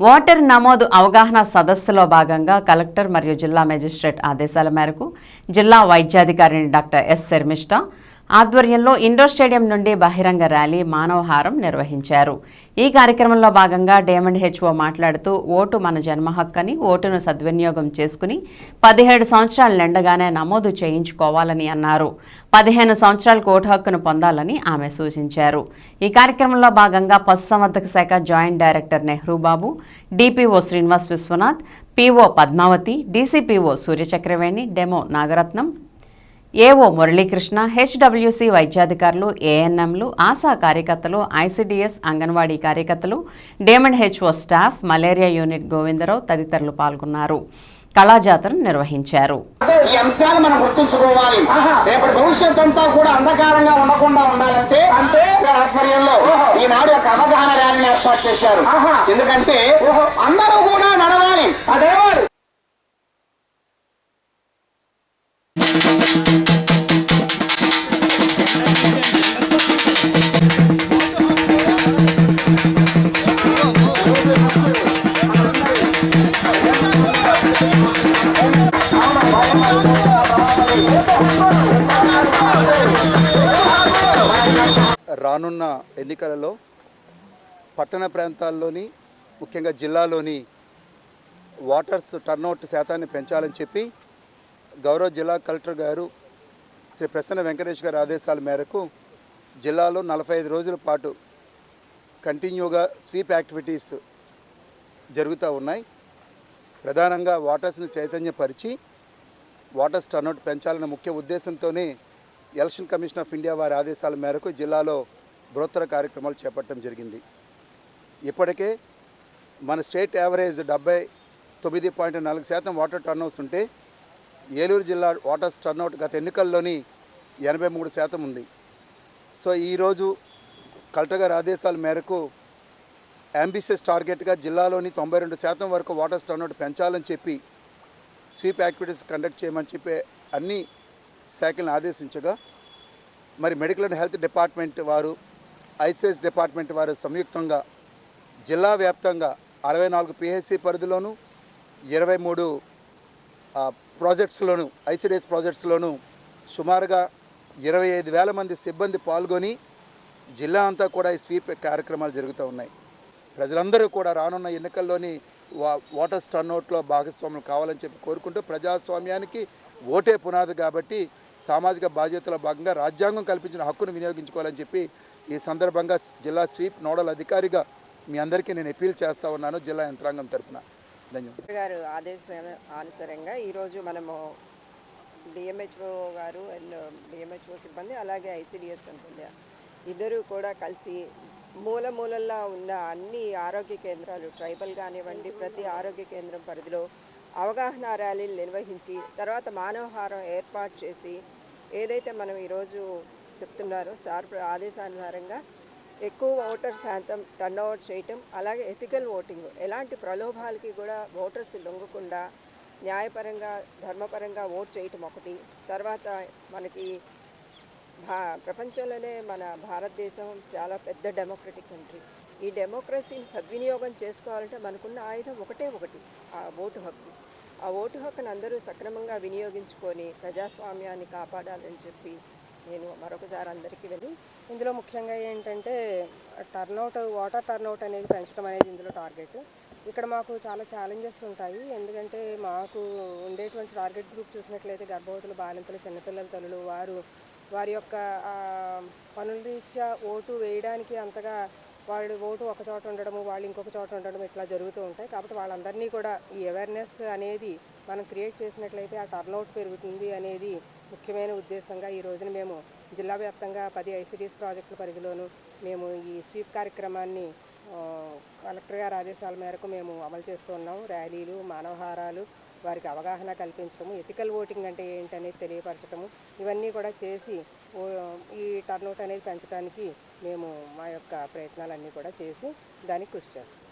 Voter నమోదు అవగాహన సదస్సులో భాగంగా కలెక్టర్ మరియు జిల్లా మేజిస్ట్రేట్ ఆదేశాల మేరకు జిల్లా వైద్యాధికారిని డాక్టర్ ఎస్ శర్మిష్ట ఆధ్వర్యంలో ఇండోర్ స్టేడియం నుండి బహిరంగ ర్యాలీ మానవహారం నిర్వహించారు. ఈ కార్యక్రమంలో భాగంగా డేమండ్ హెచ్ఓ మాట్లాడుతూ ఓటు మన జన్మ హక్కని ఓటును సద్వినియోగం చేసుకుని పదిహేడు సంవత్సరాలు నిండగానే నమోదు చేయించుకోవాలని అన్నారు. పదిహేను సంవత్సరాలకు ఓటు హక్కును పొందాలని ఆమె సూచించారు. ఈ కార్యక్రమంలో భాగంగా పశుసంవర్ధక శాఖ joint director Nehru Babu DPO Srinivas Viswanath PO Padmavathi DCPO Suryachakraveni demo Nagaratnam AO Muralikrishna HWC వైద్యాధికారులు ఏఎన్ఎంలు ఆశా కార్యకర్తలు ఐసిడిఎస్ అంగన్వాడీ కార్యకర్తలు డేమండ్ HO staff malaria unit Govindarao తదితరులు పాల్గొన్నారు. కళాజాతరను నిర్వహించారు. ఈ అంశాలు మనం గుర్తుంచుకోవాలి. రేపటి భవిష్యత్ అంతా కూడా అంధకారంగా ఉండకుండా ఉండాలంటే అంటే? ఆధ్వర్యంలో ఈనాడు ఒక అవగాహన ర్యాలీని ఏర్పాటు చేశారు. ఎందుకంటే అందరూ కూడా నడవాలి. అదే రానున్న ఎన్నికలలో పట్టణ ప్రాంతాల్లోని ముఖ్యంగా జిల్లాలోని వాటర్స్ టర్నౌట్ శాతాన్ని పెంచాలని చెప్పి గౌరవ జిల్లా కలెక్టర్ గారు శ్రీ ప్రసన్న వెంకటేష్ గారి ఆదేశాల మేరకు జిల్లాలో నలభై ఐదు రోజుల పాటు కంటిన్యూగా స్వీప్ యాక్టివిటీస్ జరుగుతూ ఉన్నాయి. ప్రధానంగా వాటర్స్ని చైతన్యపరిచి వాటర్స్ టర్నౌట్ పెంచాలనే ముఖ్య ఉద్దేశంతోనే ఎలక్షన్ కమిషన్ ఆఫ్ ఇండియా వారి ఆదేశాల మేరకు జిల్లాలో బృహత్తర కార్యక్రమాలు చేపట్టడం జరిగింది. ఇప్పటికే మన స్టేట్ యావరేజ్ డెబ్బై తొమ్మిది పాయింట్ నాలుగు శాతం వాటర్ టర్నౌట్స్ ఉంటే ఏలూరు జిల్లా వాటర్స్ టర్నౌట్ గత ఎన్నికల్లోని ఎనభై మూడు శాతం ఉంది. సో ఈరోజు కలెక్టర్ గారి ఆదేశాల మేరకు అంబిషియస్ టార్గెట్గా జిల్లాలోని తొంభై రెండు శాతం వరకు వాటర్స్ టర్నౌట్ పెంచాలని చెప్పి స్వీప్ యాక్టివిటీస్ కండక్ట్ చేయమని చెప్పి అన్ని శాఖలను ఆదేశించగా మరి మెడికల్ అండ్ హెల్త్ డిపార్ట్మెంట్ వారు ఐసిఎస్ డిపార్ట్మెంట్ వారు సంయుక్తంగా జిల్లా వ్యాప్తంగా అరవై నాలుగు పిహెచ్సి పరిధిలోను ఇరవై మూడు ప్రాజెక్ట్స్లోను ఐసిడిఎస్ ప్రాజెక్ట్స్లోను సుమారుగా ఇరవై ఐదు వేల మంది సిబ్బంది పాల్గొని జిల్లా అంతా కూడా ఈ స్వీప్ కార్యక్రమాలు జరుగుతూ ఉన్నాయి. ప్రజలందరూ కూడా రానున్న ఎన్నికల్లోని వా వాటర్ టర్నౌట్లో భాగస్వాములు కావాలని చెప్పి కోరుకుంటూ ప్రజాస్వామ్యానికి ఓటే పునాది కాబట్టి సామాజిక బాధ్యతల భాగంగా రాజ్యాంగం కల్పించిన హక్కును వినియోగించుకోవాలని చెప్పి ఈ సందర్భంగా జిల్లా స్వీప్ నోడల్ అధికారిగా మీ అందరికీ నేను అపీల్ చేస్తా ఉన్నాను జిల్లా యంత్రాంగం తరఫున ధన్యవాదాలు. గారు ఆదేశాల అనుసరంగా ఈరోజు మనము డిఎంహెచ్ఓ గారు అండ్ డిఎంహెచ్ఓ సిబ్బంది అలాగే ఐసిడిఎస్ ఉంటుంది ఇద్దరు కూడా కలిసి మూల మూలల్లో ఉన్న అన్ని ఆరోగ్య కేంద్రాలు ట్రైబల్ కానివ్వండి ప్రతి ఆరోగ్య కేంద్రం పరిధిలో అవగాహన ర్యాలీలు నిర్వహించి తర్వాత మానవహారం ఏర్పాటు చేసి ఏదైతే మనం ఈరోజు చెప్తున్నారో సార్ ఆదేశానుసారంగా ఎక్కువ ఓటర్ శాతం టర్న్ ఓవర్ చేయటం అలాగే ఎథికల్ ఓటింగ్ ఎలాంటి ప్రలోభాలకి కూడా ఓటర్స్ లొంగకుండా న్యాయపరంగా ధర్మపరంగా ఓట్ చేయటం ఒకటి తర్వాత మనకి భా ప్రపంచంలోనే మన భారతదేశం చాలా పెద్ద డెమోక్రటిక్ కంట్రీ ఈ డెమోక్రసీని సద్వినియోగం చేసుకోవాలంటే మనకున్న ఆయుధం ఒకటే ఒకటి ఆ ఓటు హక్కు. ఆ ఓటు హక్కును అందరూ సక్రమంగా వినియోగించుకొని ప్రజాస్వామ్యాన్ని కాపాడాలని చెప్పి నేను మరొకసారి అందరికీ వెళ్ళి ఇందులో ముఖ్యంగా ఏంటంటే టర్నౌట్ వాటర్ టర్నౌట్ అనేది పెంచడం అనేది ఇందులో టార్గెట్ ఇక్కడ మాకు చాలా ఛాలెంజెస్ ఉంటాయి. ఎందుకంటే మాకు ఉండేటువంటి టార్గెట్ గ్రూప్ చూసినట్లయితే గర్భవతులు బాలింతలు చిన్నపిల్లల తల్లులు వారు వారి యొక్క పనుల రీత్యా ఓటు వేయడానికి అంతగా వాళ్ళు ఓటు ఒక చోట ఉండడము వాళ్ళు ఇంకొక చోట ఉండడం ఇట్లా జరుగుతూ ఉంటాయి. కాబట్టి వాళ్ళందరినీ కూడా ఈ అవేర్నెస్ అనేది మనం క్రియేట్ చేసినట్లయితే ఆ టర్నౌట్ పెరుగుతుంది అనేది ముఖ్యమైన ఉద్దేశంగా ఈ రోజున మేము జిల్లా వ్యాప్తంగా పది ఐసిడిఎస్ ప్రాజెక్టుల పరిధిలోనూ మేము ఈ స్వీప్ కార్యక్రమాన్ని కలెక్టర్ గారి ఆదేశాల మేరకు మేము అమలు చేస్తున్నాం ర్యాలీలు మానవహారాలు వారికి అవగాహన కల్పించడము ఎథికల్ ఓటింగ్ అంటే ఏంటనేది తెలియపరచడము ఇవన్నీ కూడా చేసి ఓ- ఈ టర్నౌట్ అనేది పెంచడానికి మేము మా యొక్క ప్రయత్నాలన్నీ కూడా చేసి దానికి కృషి చేస్తాం.